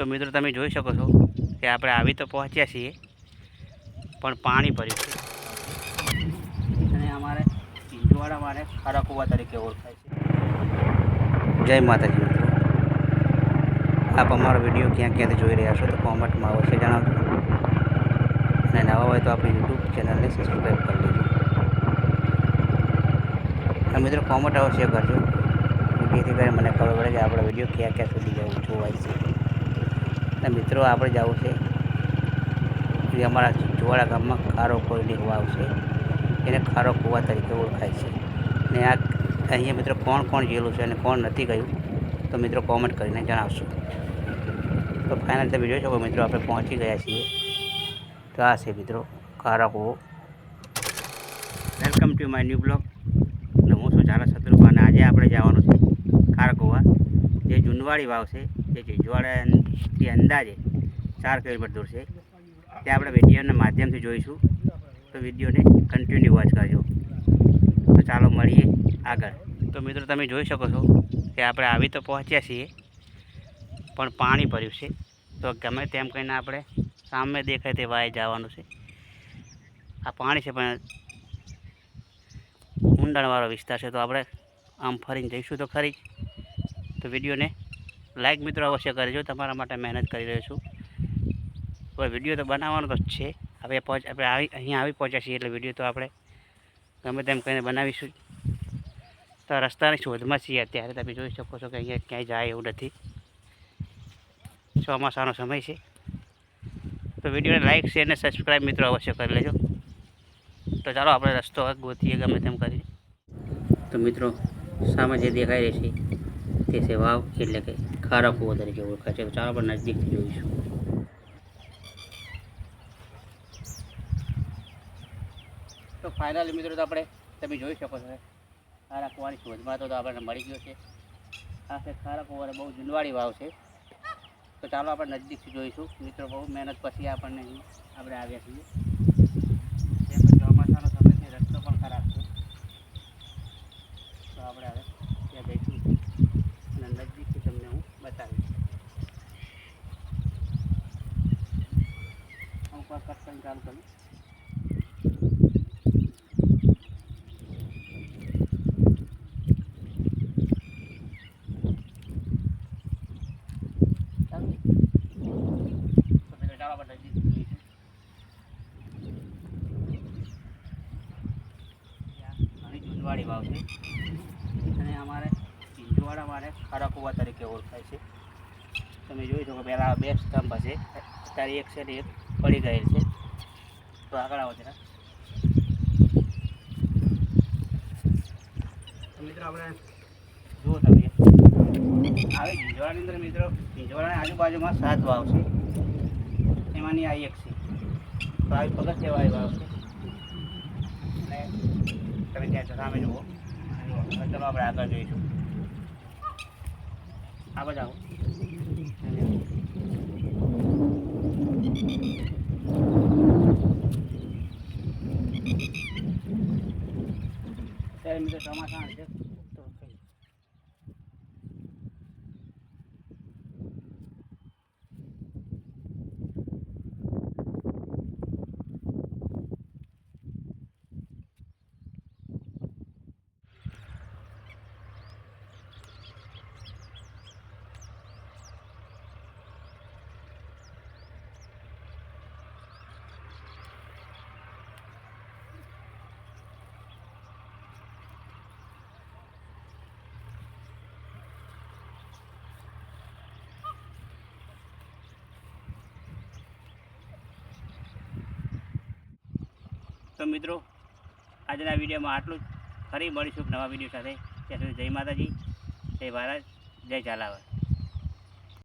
તો મિત્રો તમે જોઈ શકો છો કે આપણે આવી તો પહોંચ્યા છીએ, પણ પાણી ભર્યું છે. અને અમારે ચીંજવાડા મારે ખરાકુવા તરીકે ઓળખાય છે. જય માતાજી મિત્રો. આપ અમારો વીડિયો ક્યાં ક્યાંથી જોઈ રહ્યા છો તો કોમેન્ટમાં અવશ્ય જણાવજો. અને નવા હોય તો આપણી યુટ્યુબ ચેનલને સબસ્ક્રાઈબ કરી લેજો. અને મિત્રો કોમેન્ટ અવશ્ય કરજો. જેથી કરીને મને ખબર પડે કે આપણો વીડિયો ક્યાં ક્યાં સુધી જવું જોવાય છે. અને મિત્રો આપણે જવું છે. એ અમારા જોવાડા ગામમાં ખારો કોઈની વાવ છે એને ખારો કુવા તરીકે ઓળખાય છે. ને આ અહીંયા મિત્રો કોણ કોણ ગયેલું છે અને કોણ નથી ગયું, તો મિત્રો કોમેન્ટ કરીને જણાવશો. તો ફાઇનલ તમે જોઈ શકો મિત્રો, આપણે પહોંચી ગયા છીએ. તો આ છે મિત્રો ખારો કૂવો. Welcome to my new blog અને હું છું ઝાલા શત્રુભા અને આજે આપણે જવાનું છે ખારકુવા જે જુનવાડી વાવ છે, જે જીજવાડાથી અંદાજે ચાર કિલોમીટર દૂર છે. તે આપણે વિડીયોના માધ્યમથી જોઈશું. તો વિડીયોને કન્ટિન્યુ વોચ કરજો. તો ચાલો મળીએ આગળ. તો મિત્રો, તમે જોઈ શકો છો કે આપણે આવી તો પહોંચ્યા છીએ, પણ પાણી ભર્યું છે. તો ગમે તેમ કહીને આપણે સામે દેખાય તે વાય જવાનું છે. આ પાણી છે, પણ ઊંડાણવાળો વિસ્તાર છે. તો આપણે આમ ફરીને જઈશું તો ખરી. તો વિડીયોને લાઈક મિત્રો અવશ્ય કરજો, તમારા માટે મહેનત કરી રહ્યો છું. પણ વીડિયો તો બનાવવાનો તો છે. હવે પહોંચ, આપણે આવી, અહીંયા આવી પહોંચ્યા છીએ એટલે વીડિયો તો આપણે ગમે તેમ કહીને બનાવીશું. તો રસ્તાની શોધમાં છીએ અત્યારે. તમે જોઈ શકો છો કે અહીંયા ક્યાંય જાય એવું નથી. ચોમાસાનો સમય છે. તો વિડીયોને લાઈક શેર અને સબસ્ક્રાઈબ મિત્રો અવશ્ય કરી લેજો. તો ચાલો આપણે રસ્તો ગોતીએ ગમે તેમ કરીને. તો મિત્રો, સામે જે દેખાઈ રહી છે તે છે વાવ એટલે કે ખારા કૂવો તરીકે ઓળખાય છે. ચાલો પણ નજીકથી જોઈશું. તો ફાઇનલી મિત્રો તો આપણે તમે જોઈ શકો છો. ખારા કૂવાની શોધમાં તો આપણને મળી ગયો છે. આ છે ખારા કૂવાની બહુ જૂનવાડી વાવ છે. તો ચાલો આપણે નજદીકથી જોઈશું. મિત્રો બહુ મહેનત પછી આપણને આપણે આવ્યા છીએ કેમ કે ચોમાસાનો સમય છે રસ્તો પણ ખરાબ છે તો આપણે હવે ત્યાં જઈશું અને નજદીકથી તમને હું બતાવીશ હું પર કટ કરીને ચાલુ વાવ છે. અને અમારે ચીંજવાડા મારે ખરાકુવા તરીકે ઓળખાય છે. તમે જોઈ શકો, પહેલાં બે સ્તંભ હશે અત્યારે એક છે ને એક પડી ગયેલ છે. આગળ આવો જરા મિત્રો, આપણે જુઓ તમે. આવી ચીંજવાડાની અંદર મિત્રો ચીંજવાડાની આજુબાજુમાં સાત વાવ છે. એમાંની આ એક છે. તો આવી પગથિયાવાળી વાવ છે. અને તમે ત્યાં સામે જુઓ. ચલો આપણે આગળ જઈશું. આ બધા આવો ત્યારે મિત્રો ચોમાસા તો મિત્રો, આજના વિડીયોમાં આટલું જ. ફરી મળીશું નવા વીડિયો સાથે. ત્યાં સુધી જય માતાજી, જય ભારત, જય ઝાલાવાડ.